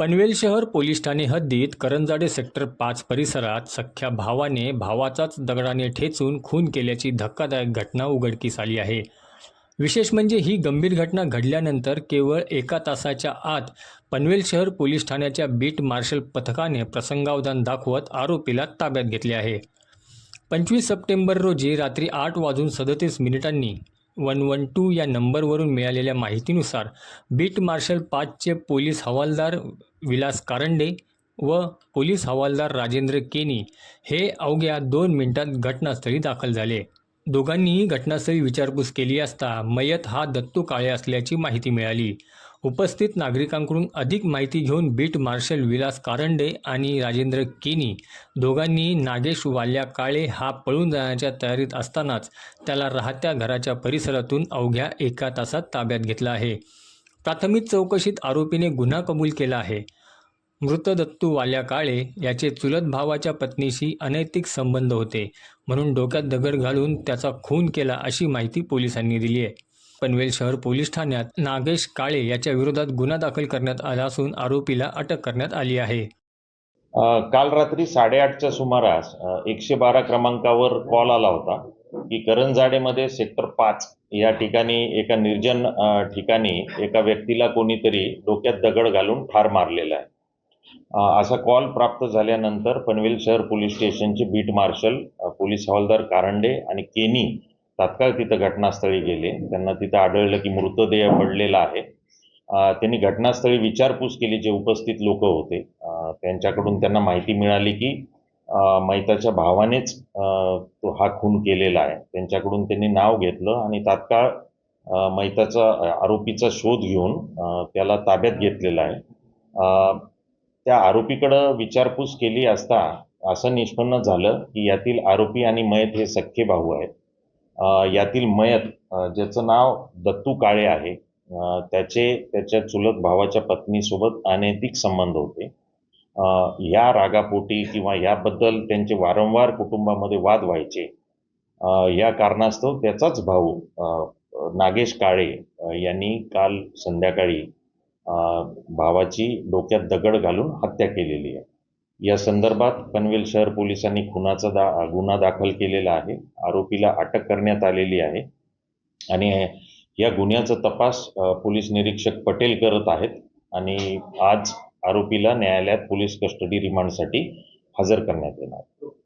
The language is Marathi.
पनवेल शहर पोलीस ठाणे हद्दीत करंजाडे सेक्टर पाच परिसरात सख्ख्या भावाने भावाचाच दगडाने ठेचून खून केल्याची धक्कादायक घटना उघडकीस आली आहे. विशेष म्हणजे ही गंभीर घटना घडल्यानंतर केवळ एका तासाच्या आत पनवेल शहर पोलीस ठाण्याच्या बीट मार्शल पथकाने प्रसंगावधान दाखवत आरोपीला ताब्यात घेतले आहे. पंचवीस सप्टेंबर रोजी रात्री आठ वाजून सदतीस मिनिटांनी वन वन टू या नंबरवरून मिळालेल्या माहितीनुसार बीट मार्शल पाचचे पोलीस हवालदार विलास कारंडे व पोलीस हवालदार राजेंद्र केनी हे अवघ्या दोन मिनिटात घटनास्थळी दाखल झाले दोघांनीही घटनास्थळी विचारपूस केली असता मयत हा दत्तू काळे असल्याची माहिती मिळाली उपस्थित नागरिकांकडून अधिक माहिती घेऊन बीट मार्शल विलास कारंडे आणि राजेंद्र केनी दोघांनी नागेश वाल्या काळे हा पळून जाण्याच्या तयारीत असतानाच त्याला राहत्या घराच्या परिसरातून अवघ्या एका तासात ताब्यात घेतला आहे. प्राथमिक चौकशीत आरोपीने गुन्हा कबूल केला आहे. मृत दत्तू वाल्या काळे याचे चुलत भावाच्या पत्नीशी अनैतिक संबंध होते म्हणून डोक्यात दगड घालून त्याचा खून केला अशी माहिती पोलिसांनी दिली आहे. पनवेल शहर पोलीस ठाण्यात नागेश काळे याच्या विरोधात गुन्हा दाखल करण्यात आला असून आरोपीला अटक करण्यात आली आहे. काल रात्री साडेआठच्या सुमारास एकशे बारा क्रमांकावर कॉल आला होता की करंजाडेमध्ये सेक्टर पाच या ठिकाणी एका निर्जन ठिकाणी एका व्यक्तीला कोणीतरी डोक्यात दगड घालून ठार मारलेला आहे. असा कॉल प्राप्त झाल्यानंतर पनवेल शहर पोलीस स्टेशनचे बीट मार्शल पोलीस हवालदार कारंडे आणि केनी तात्काळ तिथं घटनास्थळी गेले. त्यांना तिथं आढळलं की मृतदेह पडलेला आहे. त्यांनी घटनास्थळी विचारपूस केली जे उपस्थित लोक होते. त्यांच्याकडून त्यांना माहिती मिळाली की मैताच्या भावानेच अ, तो हा खून केलेला आहे. त्यांच्याकडून त्यांनी नाव घेतलं आणि तात्काळ मैताचा आरोपीचा शोध घेऊन त्याला ताब्यात घेतलेला आहे. अ, त्या आरोपीकडं विचारपूस केली असता असं निष्पन्न झालं की यातील आरोपी आणि मयत हे सख्खे भाऊ आहेत. यातील मयत ज्याचं नाव दत्तू काळे आहे. त्याचे त्याच्या चुलत भावाच्या पत्नीसोबत अनैतिक संबंध होते. या रागापोटी किंवा याबद्दल त्यांचे वारंवार कुटुंबामध्ये वाद व्हायचे. या कारणास्तव त्याचाच भाऊ नागेश काळे यांनी काल संध्याकाळी अ, भावाची डोक्यात दगड घालून हत्या केलेली आहे. या संदर्भात पनवेल शहर पोलिसांनी खुनाचा दा गुन्हा दाखल केलेला आहे. आरोपीला अटक करण्यात आलेली आहे. आणि या गुन्ह्याचा तपास पोलीस निरीक्षक पटेल करत आहेत. आणि आज आरोपीला न्यायालयात पोलीस कस्टडी रिमांडसाठी हजर करण्यात येणार.